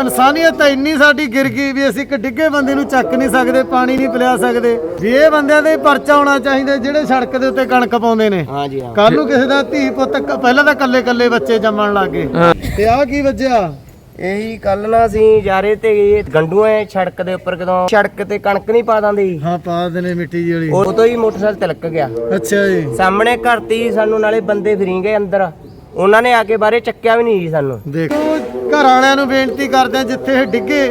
ਇਨਸਾਨੀਅਤ ਤਾਂ ਇੰਨੀ ਸਾਡੀ ਗਿਰ ਗਈ ਵੀ ਅਸੀਂ ਇੱਕ ਡਿੱਗੇ ਬੰਦੇ ਨੂੰ ਚੱਕ ਨਹੀਂ ਸਕਦੇ ਪਾਣੀ ਨਹੀਂ ਪਿਲਾ ਸਕਦੇ। ਵੀ ਇਹ ਬੰਦਿਆਂ ਦੇ ਪਰਚਾ ਹੋਣਾ ਚਾਹੀਦਾ ਜਿਹੜੇ ਸੜਕ ਦੇ ਉੱਤੇ ਕਣਕ ਪਾਉਂਦੇ ਨੇ। ਹਾਂਜੀ ਹਾਂ। ਕੱਲ ਨੂੰ ਕਿਸੇ ਦਾ ਧੀ ਪੁੱਤ ਕ- ਪਹਿਲਾਂ ਤਾਂ ਕੱਲੇ ਕੱਲੇ ਬੱਚੇ ਜੰਮਣ ਲੱਗੇ ਤੇ ਆ ਕੀ ਵੱਜਿਆ? ਇਹੀ ਕੱਲ ਨਾ ਅਸੀਂ ਜਾ ਰਹੇ ਤੇ ਇਹ ਗੰਡੂਏ ਸੜਕ ਦੇ ਉੱਪਰ ਕਦੋਂ ਸੜਕ ਤੇ ਕਣਕ ਨਹੀਂ ਪਾ ਦਿੰਦੇ। ਜੀ ਹਾਂ ਪਾ ਦਨੇ ਮਿੱਟੀ ਜਿਹੀ ਵਾਲੀ। ਉਹ ਤੋਂ ਹੀ ਮੋਟਰਸਾਈਕਲ ਤਿਲਕ ਗਿਆ। ਅੱਛਾ ਜੀ। ਸਾਹਮਣੇ ਘਰ ਤੇ ਸਾਨੂੰ ਨਾਲੇ ਬੰਦੇ ਫਿਰੀ ਗਏ ਅੰਦਰ। ਉਹਨਾਂ ਨੇ ਆ ਕੇ ਬਾਰੇ ਚੱਕਿਆ ਵੀ ਨਹੀਂ ਜੀ ਸਾਨੂੰ। ਦੇਖੋ। ਘਰ ਵਾਲਿਆਂ ਨੂੰ ਬੇਨਤੀ ਕਰਦੇ ਆ ਜਿੱਥੇ ਇਹ ਡਿੱਗੇ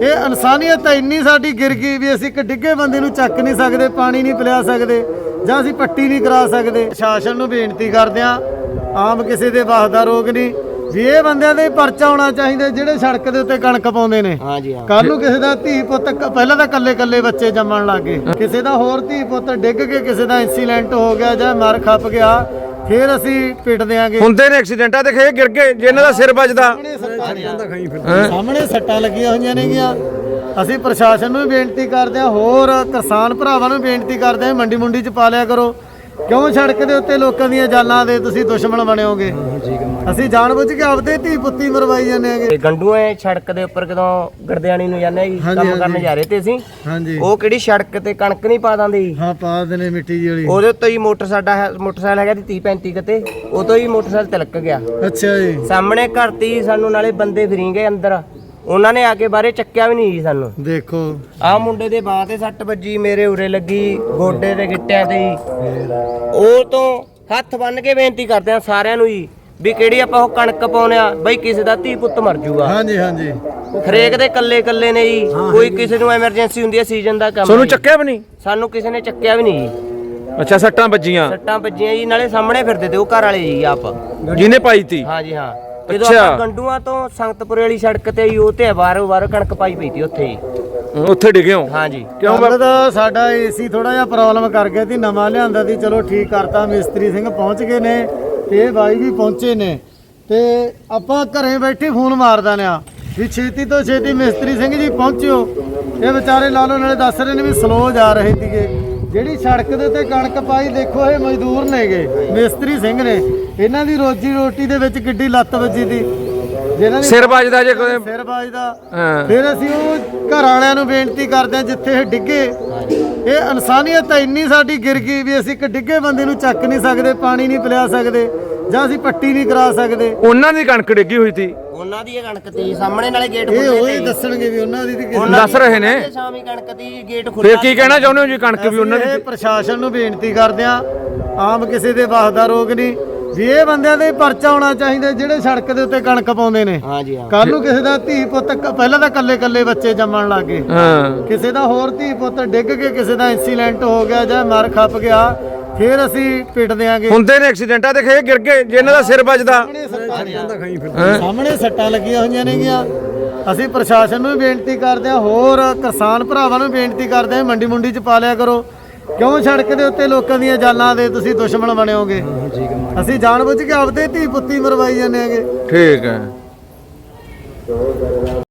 ਇਹ ਇਨਸਾਨੀਅਤ ਤਾਂ ਇੰਨੀ ਸਾਡੀ ਗਿਰ ਗਈ ਵੀ ਅਸੀਂ ਇੱਕ ਡਿੱਗੇ ਬੰਦੇ ਨੂੰ ਚੱਕ ਨਹੀਂ ਸਕਦੇ ਪਾਣੀ ਨਹੀਂ ਪਿਲਾ ਸਕਦੇ ਜਾਂ ਅਸੀਂ ਪੱਟੀ ਨਹੀਂ ਕਰਾ ਸਕਦੇ। ਸ਼ਾਸਨ ਨੂੰ ਬੇਨਤੀ ਕਰਦੇ ਆ ਆਮ ਕਿਸੇ ਦੇ ਵਾਸ ਦਾ ਰੋਗ ਨਹੀਂ ਵੀ ਇਹ ਬੰਦਿਆਂ ਦੇ ਪਰਚਾ ਹੋਣਾ ਚਾਹੀਦਾ ਜਿਹੜੇ ਸੜਕ ਦੇ ਉੱਤੇ ਕਣਕ ਪਾਉਂਦੇ ਨੇ। ਹਾਂਜੀ ਹਾਂ। ਕੱਲ ਨੂੰ ਕਿਸੇ ਦਾ ਧੀ ਪੁੱਤ ਕ- ਪਹਿਲਾਂ ਤਾਂ ਕੱਲੇ ਕੱਲੇ ਬੱਚੇ ਜੰਮਣ ਲੱਗੇ ਕਿਸੇ ਦਾ ਹੋਰ ਧੀ ਪੁੱਤ ਡਿੱਗ ਕੇ ਕਿਸੇ ਦਾ ਇਨਸੀਡੈਂਟ ਹੋ ਗਿਆ ਜਾਂ ਮਰ ਖੱਪ ਗਿਆ ਫਿਰ ਅਸੀਂ ਪਿੱਟ ਦਿਆਂਗੇ। ਹੁੰਦੇ ਨੇ ਐਕਸੀਡੈਂਟਾਂ ਦੇਖੇ ਗਿਰ ਗਏ ਜੇ ਇਹਨਾਂ ਦਾ ਸਿਰ ਵੱਜਦਾ। ਸਾਹਮਣੇ ਸੱਟਾਂ ਲੱਗੀਆਂ ਹੋਈਆਂ ਨੇਗੀਆਂ। ਅਸੀਂ ਪ੍ਰਸ਼ਾਸਨ ਨੂੰ ਵੀ ਬੇਨਤੀ ਕਰਦੇ ਹਾਂ ਹੋਰ ਕਿਸਾਨ ਭਰਾਵਾਂ ਨੂੰ ਬੇਨਤੀ ਕਰਦੇ ਹਾਂ ਮੰਡੀ ਮੁੰਡੀ ਚ ਪਾ ਲਿਆ ਕਰੋ। ਕਿਉਂ ਸੜਕ ਦੇ ਉੱਤੇ ਲੋਕਾਂ ਦੀਆਂ ਜਾਨਾਂ ਦੇ ਤੁਸੀਂ ਦੁਸ਼ਮਣ ਬਣਿਓਗੇ? ਅਸੀਂ ਜਾਣਬੁੱਝ ਕੇ ਆਪਦੇ ਧੀ ਪੁੱਤੀ ਮਰਵਾਈ ਜਾਂਦੇ ਆਂਗੇ ਗੰਡੂਏ ਸੜਕ ਦੇ ਉੱਪਰ ਕਦੋਂ ਗਰਦਿਆਣੀ ਨੂੰ ਜਾਂਦੇ ਜੀ ਕੰਮ ਕਰਨ। ਜਾ ਰਹੇ ਤੇ ਅਸੀਂ। ਹਾਂਜੀ। ਉਹ ਕਿਹੜੀ ਸੜਕ ਤੇ ਕਣਕ ਨਹੀਂ ਪਾ ਦਿੰਦੇ? ਜੀ ਹਾਂ ਪਾ ਦਨੇ ਮਿੱਟੀ ਜਿਹੀ ਵਾਲੀ। ਉਹਦੇ ਉੱਤੇ ਹੀ ਮੋਟਰ ਸਾਡਾ ਮੋਟਰਸਾਈਕਲ ਹੈਗਾ ਜੀ 30 35 ਕਿਤੇ। ਉਹ ਤੋਂ ਹੀ ਮੋਟਰਸਾਈਕਲ ਤਿਲਕ ਗਿਆ। ਅੱਛਾ ਜੀ। ਸਾਹਮਣੇ ਘਰ ਤੇ ਸਾਨੂੰ ਨਾਲੇ ਬੰਦੇ ਫਿਰੀ ਗਏ ਅੰਦਰ। ਉਹਨਾਂ ਨੇ ਆ ਕੇ ਬਾਰੇ ਚੱਕਿਆ ਵੀ ਨਹੀਂ ਜੀ ਸਾਨੂੰ। ਦੇਖੋ। ਆਹ ਮੁੰਡੇ ਦੇ ਬਾਹ ਤੇ ਸੱਟ ਵੱਜੀ ਮੇਰੇ ਉਰੇ ਲੱਗੀ ਗੋਡੇ ਤੇ ਗਿੱਟਿਆਂ ਤੇ ਜੀ। ਉਹ ਤੋਂ ਹੱਥ ਬੰਨ ਕੇ ਬੇਨਤੀ ਕਰਦੇ ਆ ਸਾਰਿਆਂ ਨੂੰ ਜੀ ਵੀ ਕਿਹੜੀ ਆਪਾਂ ਉਹ ਕਣਕ ਪਾਉਨੇ ਆ ਬਈ ਕਿਸੇ ਦਾ ਧੀ ਪੁੱਤ ਮਰ ਜੂਗਾ। ਹਾਂਜੀ ਹਾਂਜੀ। ਹਰੇਕ ਦੇ ਕੱਲੇ ਕੱਲੇ ਨੇ ਜੀ ਕੋਈ ਕਿਸੇ ਨੂੰ ਐਮਰਜੈਂਸੀ ਹੁੰਦੀ ਹੈ ਸੀਜ਼ਨ ਦਾ ਕੰਮ ਤੁਹਾਨੂੰ। ਚੱਕਿਆ ਵੀ ਨਹੀਂ? ਸਾਨੂੰ ਕਿਸੇ ਨੇ ਚੱਕਿਆ ਵੀ ਨਹੀਂ ਜੀ। ਅੱਛਾ ਸੱਟਾਂ ਵੱਜੀਆਂ। ਸੱਟਾਂ ਵੱਜੀਆਂ ਜੀ ਨਾਲੇ ਸਾਹਮਣੇ ਫਿਰਦੇ ਤੇ ਉਹ ਘਰ ਵਾਲੇ ਜੀ ਆਪ। ਜਿਹਨੇ ਪਾਈ ਤੀ? ਹਾਂਜੀ ਹਾਂ। ਜਦੋਂ ਅੱਛਾ। ਆਪਾਂ ਗੰਡੂਆਂ ਤੋਂ ਸੰਗਤਪੁਰੇ ਵਾਲੀ ਸੜਕ ਤੇ ਜੀ ਉਹ ਤੇ ਬਾਰੋ ਬਾਰ ਕਣਕ ਪਾਈ ਪਈ ਤੀ ਉੱਥੇ ਜੀ ਉੱਥੇ ਡਿੱਗੇ ਹੋ ਹਾਂਜੀ। ਕਿਉਂ ਕੱਲ੍ਹ ਦਾ ਸਾਡਾ ਏਸੀ ਥੋੜਾ ਜਿਹਾ ਪ੍ਰੋਬਲਮ ਕਰ ਗਿਆ ਸੀ ਨਵਾਂ ਲਿਆਂਦਾ ਸੀ ਚਲੋ ਠੀਕ ਕਰਤਾ ਮਿਸਤਰੀ ਸਿੰਘ ਪਹੁੰਚ ਗਏ ਨੇ ਤੇ ਇਹ ਬਾਈ ਵੀ ਪਹੁੰਚੇ ਨੇ। ਤੇ ਆਪਾਂ ਘਰੇ ਬੈਠੇ ਫੋਨ ਮਾਰਦਾ ਨੇ ਆ ਵੀ ਛੇਤੀ ਤੋਂ ਛੇਤੀ ਮਿਸਤਰੀ ਸਿੰਘ ਜੀ ਪਹੁੰਚਿਓ। ਇਹ ਵਿਚਾਰੇ ਲਾਲੋ ਨਾਲੇ ਦੱਸ ਰਹੇ ਨੇ ਵੀ ਸਲੋ ਜਾ ਰਹੇ ਸੀਗੇ। ਜਿਹੜੀ ਸੜਕ ਦੇ ਉੱਤੇ ਕਣਕ ਪਾਈ ਦੇਖੋ ਇਹ ਮਜ਼ਦੂਰ ਨੇਗੇ ਮਿਸਤਰੀ ਸਿੰਘ ਨੇ। ਇਹਨਾਂ ਦੀ ਰੋਜੀ ਰੋਟੀ ਦੇ ਵਿੱਚ ਕਿੱਡੀ ਲੱਤ ਵੱਜੀ ਦੀ। ਜਿਹਨਾਂ ਦੀ ਸਿਰ ਵੱਜਦਾ ਜੇ ਕੋਈ ਸਿਰ ਵੱਜਦਾ। ਹਾਂ। ਫਿਰ ਅਸੀਂ ਉਹ ਘਰ ਵਾਲਿਆਂ ਨੂੰ ਬੇਨਤੀ ਕਰਦੇ ਹਾਂ ਜਿੱਥੇ ਇਹ ਡਿੱਗੇ ਇਹ ਇਨਸਾਨੀਅਤ ਤਾਂ ਇੰਨੀ ਸਾਡੀ ਗਿਰ ਗਈ ਵੀ ਅਸੀਂ ਇੱਕ ਡਿੱਗੇ ਬੰਦੇ ਨੂੰ ਚੱਕ ਨਹੀਂ ਸਕਦੇ ਪਾਣੀ ਨਹੀਂ ਪਿਲਾ ਸਕਦੇ। ਜਾਂ ਅਸੀਂ ਪੱਟੀ ਨਹੀਂ ਕਰਾ ਸਕਦੇ। ਉਹਨਾਂ ਦੀ ਕਣਕ ਡਿੱਗੀ ਹੋਈ ਸੀ। ਉਹਨਾਂ ਦੀ ਇਹ ਕਣਕ ਤੀ ਸਾਹਮਣੇ ਨਾਲੇ ਗੇਟ ਇਹ ਖੁੱਲੇ ਉਹ ਤੇ। ਹੀ ਜੀ। ਦੱਸਣਗੇ ਵੀ ਉਹਨਾਂ ਦੀ ਤੇ ਕਿਸ ਉਹਨਾਂ ਦੱਸ ਦੀ ਰਹੇ ਨੇ। ਸ਼ਾਮੀ ਕਣਕ ਤੀ ਗੇਟ ਖੁੱਲਾ ਫਿਰ ਕੀ ਕਹਿਣਾ ਚਾਹੁੰਦੇ ਹੋ ਜੀ ਕਣਕ ਵੀ ਉਹਨਾਂ ਦੀ? ਪ੍ਰਸ਼ਾਸਨ ਨੂੰ ਬੇਨਤੀ ਕਰਦੇ ਹਾਂ ਆਮ ਕਿਸੇ ਦੇ ਵਾਸ ਦਾ ਰੋਗ ਨਹੀਂ। ਵੀ ਇਹ ਬੰਦਿਆਂ ਦੇ ਪਰਚਾ ਹੋਣਾ ਚਾਹੀਦਾ ਜਿਹੜੇ ਸੜਕ ਦੇ ਉੱਤੇ ਕਣਕ ਪਾਉਂਦੇ ਨੇ। ਹਾਂਜੀ ਹਾਂ। ਕੱਲ ਨੂੰ ਕਿਸੇ ਦਾ ਧੀ ਪੁੱਤ ਕ- ਪਹਿਲਾਂ ਤਾਂ ਕੱਲੇ ਕੱਲੇ ਬੱਚੇ ਜੰਮਣ ਲੱਗੇ ਹਾਂ। ਕਿਸੇ ਦਾ ਹੋਰ ਧੀ ਪੁੱਤ ਡਿੱਗ ਕੇ ਕਿਸੇ ਦਾ ਇਨਸੀਡੈਂਟ ਹੋ ਗਿਆ ਜਾਂ ਮਰ ਖੱਪ ਗਿਆ ਫਿਰ ਅਸੀਂ ਪਿੱਟ ਦਿਆਂਗੇ। ਹੁੰਦੇ ਨੇ ਐਕਸੀਡੈਂਟਾਂ ਦੇਖੇ ਗਿਰ ਗਏ ਜੇ ਇਹਨਾਂ ਦਾ ਸਿਰ ਵੱਜਦਾ। ਸਾਹਮਣੇ ਸੱਟਾਂ ਲੱਗੀਆਂ ਹੋਈਆਂ ਨੇਗੀਆਂ। ਅਸੀਂ ਪ੍ਰਸ਼ਾਸਨ ਨੂੰ ਵੀ ਬੇਨਤੀ ਕਰਦੇ ਹਾਂ ਹੋਰ ਕਿਸਾਨ ਭਰਾਵਾਂ ਨੂੰ ਬੇਨਤੀ ਕਰਦੇ ਹਾਂ ਮੰਡੀ ਮੁੰਡੀ ਚ ਪਾ ਲਿਆ ਕਰੋ। ਕਿਉਂ ਸੜਕ ਦੇ ਉੱਤੇ ਲੋਕਾਂ ਦੀਆਂ ਜਾਨਾਂ ਦੇ ਤੁਸੀਂ ਦੁਸ਼ਮਣ ਬਣਿਓਗੇ? ਅਸੀਂ ਜਾਣਬੁੱਝ ਕੇ ਆਪਦੇ ਧੀ ਪੁੱਤੀ ਮਰਵਾਈ ਜਾਂਦੇ ਆਂਗੇ ਠੀਕ ਹੈ।